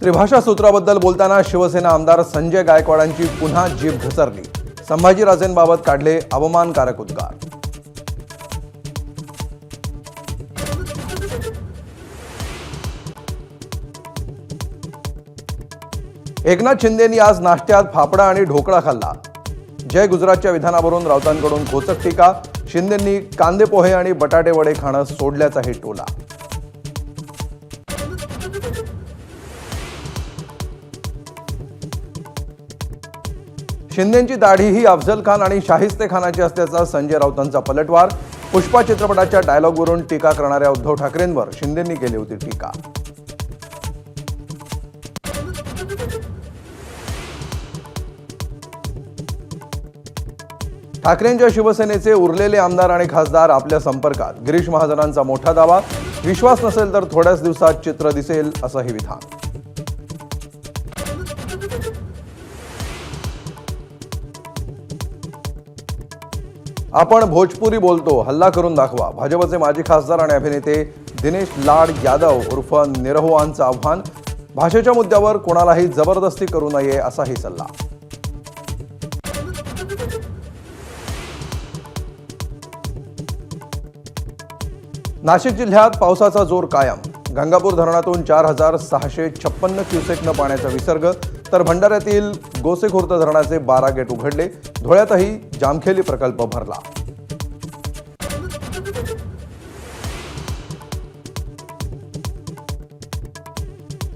त्रिभाषा सूत्राबद्दल बोलताना शिवसेना आमदार संजय गायकवाडांची पुन्हा जीभ घसरली. संभाजीराजेंबाबत काढले अवमानकारक उद्गार. एकनाथ शिंदेंनी आज नाश्त्यात फाफडा आणि ढोकळा खाल्ला. जय गुजरातच्या विधानावरून राऊतांकडून खोचक टीका शिंदेंनी कांदे पोहे आणि बटाटे वडे खाणं सोडल्याचाही टोला. शिंदेची दाढी ही अफजल खान आणि शाहिस्ते खानाची असल्याचा संजय राऊतांचा पलटवार. पुष्पा चित्रपटाच्या डायलॉगवरून टीका करणाऱ्या उद्धव ठाकरेंवर शिंदेंनी केली होती टीका. ठाकरेंच्या शिवसेनेचे उरलेले आमदार आणि खासदार आपल्या संपर्कात. गिरीश महाजनांचा मोठा दावा. विश्वास नसेल तर थोड्याच दिवसात चित्र दिसेल असंही विधान. आपण भोजपुरी बोलतो. हल्ला करून दाखवा. भाजपचे माजी खासदार आणि अभिनेते दिनेश लाड यादव उर्फ निरहुआंचं आव्हान. भाषेच्या मुद्द्यावर कोणालाही जबरदस्ती करू नये असाही सल्ला. नाशिक जिल्ह्यात पावसाचा जोर कायम. गंगापूर धरणातून चार हजार सहाशे छप्पन्न क्युसेकनं पाण्याचा विसर्ग. तर भंडाऱ्यातील गोसेखुर्द धरणाचे बारा गेट उघडले. धुळ्यातही जामखेली प्रकल्प भरला.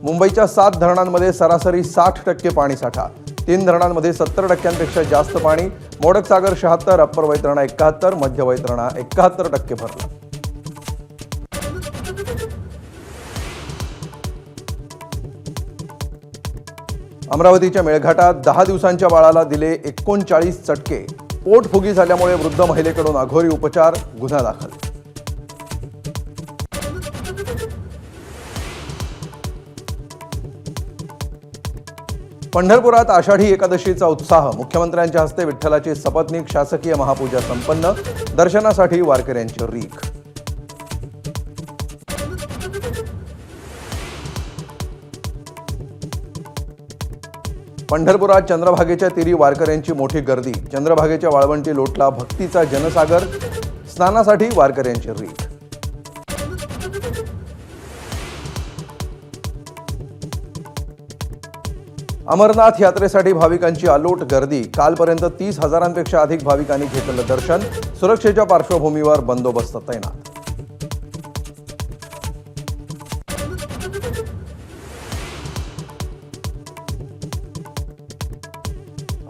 मुंबईच्या सात धरणांमध्ये सरासरी साठ टक्के पाणीसाठा तीन धरणांमध्ये सत्तर टक्क्यांपेक्षा जास्त पाणी. मोडक सागर शहात्तर अप्पर वैतरणा एकाहत्तर मध्य वैतरणा एकाहत्तर टक्के भरला. अमरावतीच्या मेळघाटात दहा दिवसांच्या बाळाला दिले एकोणचाळीस चटके. पोटफुगी झाल्यामुळे वृद्ध महिलेकडून अघोरी उपचार गुन्हा दाखल. पंढरपुरात आषाढी एकादशीचा उत्साह. मुख्यमंत्र्यांच्या हस्ते विठ्ठलाची सपत्नीक शासकीय महापूजा संपन्न. दर्शनासाठी वारकऱ्यांची रीख. पंढरपुरात चंद्रभागेच्या तिरी वारकऱ्यांची मोठी गर्दी. चंद्रभागेच्या वाळवंटी लोटला भक्तीचा जनसागर स्नानासाठी वारकऱ्यांची रीत. अमरनाथ यात्रेसाठी भाविकांची अलोट गर्दी. कालपर्यंत तीस हजारांपेक्षा अधिक भाविकांनी घेतलं दर्शन. सुरक्षेच्या पार्श्वभूमीवर बंदोबस्त तैनात.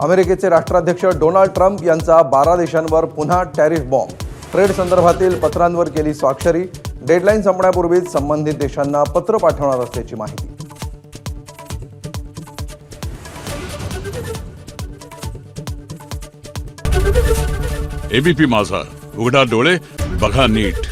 अमेरिकेचे राष्ट्राध्यक्ष डोनाल्ड ट्रम्प यांचा बारा देशांवर पुन्हा टॅरिफ बॉम्ब. ट्रेड संदर्भातील पत्रांवर केली स्वाक्षरी. डेडलाईन संपण्यापूर्वीच संबंधित देशांना पत्र पाठवणार असल्याची माहिती. एबीपी माझा. उघडा डोळे बघा नीट.